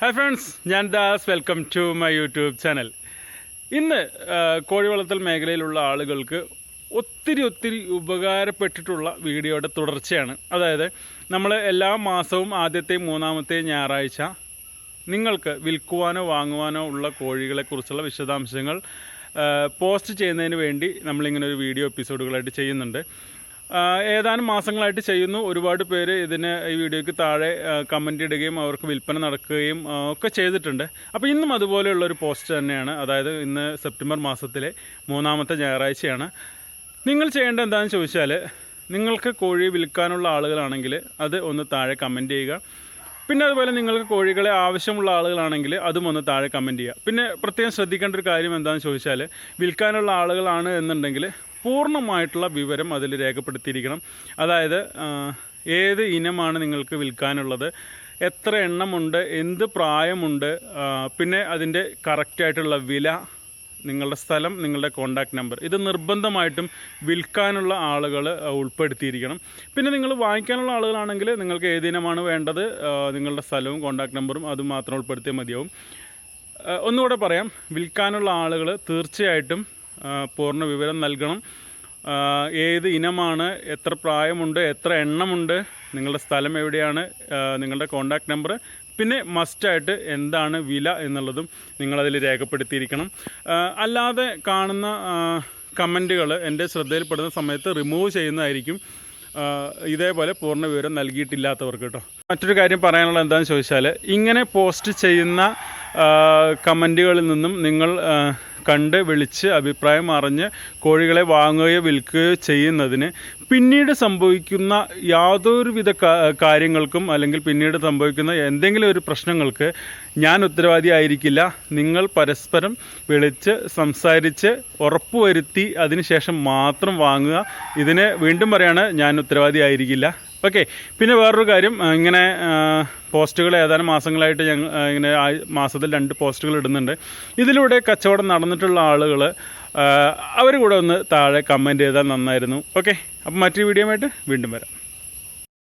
Hi friends ഞാൻ Das. Welcome to my YouTube channel ഇന്ന് കോഴി വളർത്തൽ മേഖലയിലുള്ള ആളുകൾക്ക് ഒത്തിരി ഒത്തിരി ഉപകാരപ്പെട്ടിട്ടുള്ള വീഡിയോയുടെ തുടർച്ചയാണ്. അതായത് നമ്മൾ എല്ലാ മാസവും ആദ്യത്തെയും മൂന്നാമത്തെയും ഞായറാഴ്ച നിങ്ങൾക്ക് വിൽക്കുവാനോ വാങ്ങുവാനോ ഉള്ള കോഴികളെക്കുറിച്ചുള്ള വിശദാംശങ്ങൾ പോസ്റ്റ് ചെയ്യുന്നതിന് വേണ്ടി നമ്മളിങ്ങനെ ഒരു വീഡിയോ എപ്പിസോഡുകളായിട്ട് ചെയ്യുന്നുണ്ട്. ഏതാനും മാസങ്ങളായിട്ട് ചെയ്യുന്നു. ഒരുപാട് പേര് ഇതിന് ഈ വീഡിയോയ്ക്ക് താഴെ കമന്റ് ഇടുകയും അവർക്ക് വിൽപ്പന നടക്കുകയും ഒക്കെ ചെയ്തിട്ടുണ്ട്. അപ്പോൾ ഇന്നും അതുപോലെയുള്ളൊരു പോസ്റ്റ് തന്നെയാണ്. അതായത് ഇന്ന് സെപ്റ്റംബർ മാസത്തിലെ മൂന്നാമത്തെ ഞായറാഴ്ചയാണ്. നിങ്ങൾ ചെയ്യേണ്ട എന്താണെന്ന് ചോദിച്ചാൽ നിങ്ങൾക്ക് കോഴി വിൽക്കാനുള്ള ആളുകളാണെങ്കിൽ അത് ഒന്ന് താഴെ കമന്റ് ചെയ്യുക. പിന്നെ അതുപോലെ നിങ്ങൾക്ക് കോഴികളെ ആവശ്യമുള്ള ആളുകളാണെങ്കിൽ അതും ഒന്ന് താഴെ കമന്റ് ചെയ്യുക. പിന്നെ പ്രത്യേകം ശ്രദ്ധിക്കേണ്ട ഒരു കാര്യം എന്താണെന്ന് ചോദിച്ചാൽ വിൽക്കാനുള്ള ആളുകളാണ് എന്നുണ്ടെങ്കിൽ പൂർണമായിട്ടുള്ള വിവരം അതിൽ രേഖപ്പെടുത്തിയിരിക്കണം. അതായത് ഏത് ഇനമാണ് നിങ്ങൾക്ക് വിൽക്കാനുള്ളത് എത്ര എണ്ണമുണ്ട് എന്ത് പ്രായമുണ്ട് പിന്നെ അതിന്റെ കറക്റ്റായിട്ടുള്ള വില നിങ്ങളുടെ സ്ഥലം നിങ്ങളുടെ കോണ്ടാക്ട് നമ്പർ ഇത് നിർബന്ധമായിട്ടും വിൽക്കാനുള്ള ആളുകൾ ഉൾപ്പെടുത്തിയിരിക്കണം. പിന്നെ നിങ്ങൾ വാങ്ങിക്കാനുള്ള ആളുകളാണെങ്കിൽ നിങ്ങൾക്ക് ഏതിനമാണ് വേണ്ടത് നിങ്ങളുടെ സ്ഥലവും കോണ്ടാക്ട് നമ്പറും അത് മാത്രം ഉൾപ്പെടുത്തിയാൽ മതിയാവും. ഒന്നുകൂടെ പറയാം. വിൽക്കാനുള്ള ആളുകൾ തീർച്ചയായിട്ടും പൂർണ വിവരം നൽകണം. ഏത് ഇനമാണ് എത്ര പ്രായമുണ്ട് എത്ര എണ്ണമുണ്ട് നിങ്ങളുടെ സ്ഥലം എവിടെയാണ് നിങ്ങളുടെ കോണ്ടാക്ട് നമ്പർ പിന്നെ മസ്റ്റായിട്ട് എന്താണ് വില എന്നുള്ളതും നിങ്ങളതിൽ രേഖപ്പെടുത്തിയിരിക്കണം. അല്ലാതെ കാണുന്ന കമന്റുകൾ എന്റെ ശ്രദ്ധയിൽപ്പെടുന്ന സമയത്ത് റിമൂവ് ചെയ്യുന്നതായിരിക്കും ഇതേപോലെ പൂർണ വിവരം നൽകിയിട്ടില്ലാത്തവർക്ക് കേട്ടോ. മറ്റൊരു കാര്യം പറയാനുള്ളത് എന്താണെന്ന് ചോദിച്ചാൽ ഇങ്ങനെ പോസ്റ്റ് ചെയ്യുന്ന കമന്റുകളിൽ നിന്നും നിങ്ങൾ കണ്ട് വിളിച്ച് അഭിപ്രായം അറിഞ്ഞ് കോഴികളെ വാങ്ങുകയോ വിൽക്കുകയോ ചെയ്യുന്നതിന് പിന്നീട് സംഭവിക്കുന്ന യാതൊരുവിധ കാര്യങ്ങൾക്കും അല്ലെങ്കിൽ പിന്നീട് സംഭവിക്കുന്ന എന്തെങ്കിലും ഒരു പ്രശ്നങ്ങൾക്ക് ഞാൻ ഉത്തരവാദി ആയിരിക്കില്ല. നിങ്ങൾ പരസ്പരം വിളിച്ച് സംസാരിച്ച് ഉറപ്പുവരുത്തി അതിനുശേഷം മാത്രം വാങ്ങുക. ഇതിന് വീണ്ടും പറയാണ് ഞാൻ ഉത്തരവാദിയായിരിക്കില്ല ഓക്കെ പിന്നെ വേറൊരു കാര്യം ഇങ്ങനെ പോസ്റ്റുകൾ ഏതാനും മാസങ്ങളായിട്ട് ഞങ്ങൾ ഇങ്ങനെ മാസത്തിൽ രണ്ട് പോസ്റ്റുകൾ ഇടുന്നുണ്ട്. ഇതിലൂടെ കച്ചവടം നടന്നിട്ടുള്ള ആളുകൾ അവർ കൂടെ ഒന്ന് താഴെ കമന്റ് ചെയ്താൽ നന്നായിരുന്നു. ഓക്കെ അപ്പം മറ്റൊരു വീഡിയോ ആയിട്ട് വീണ്ടും വരാം.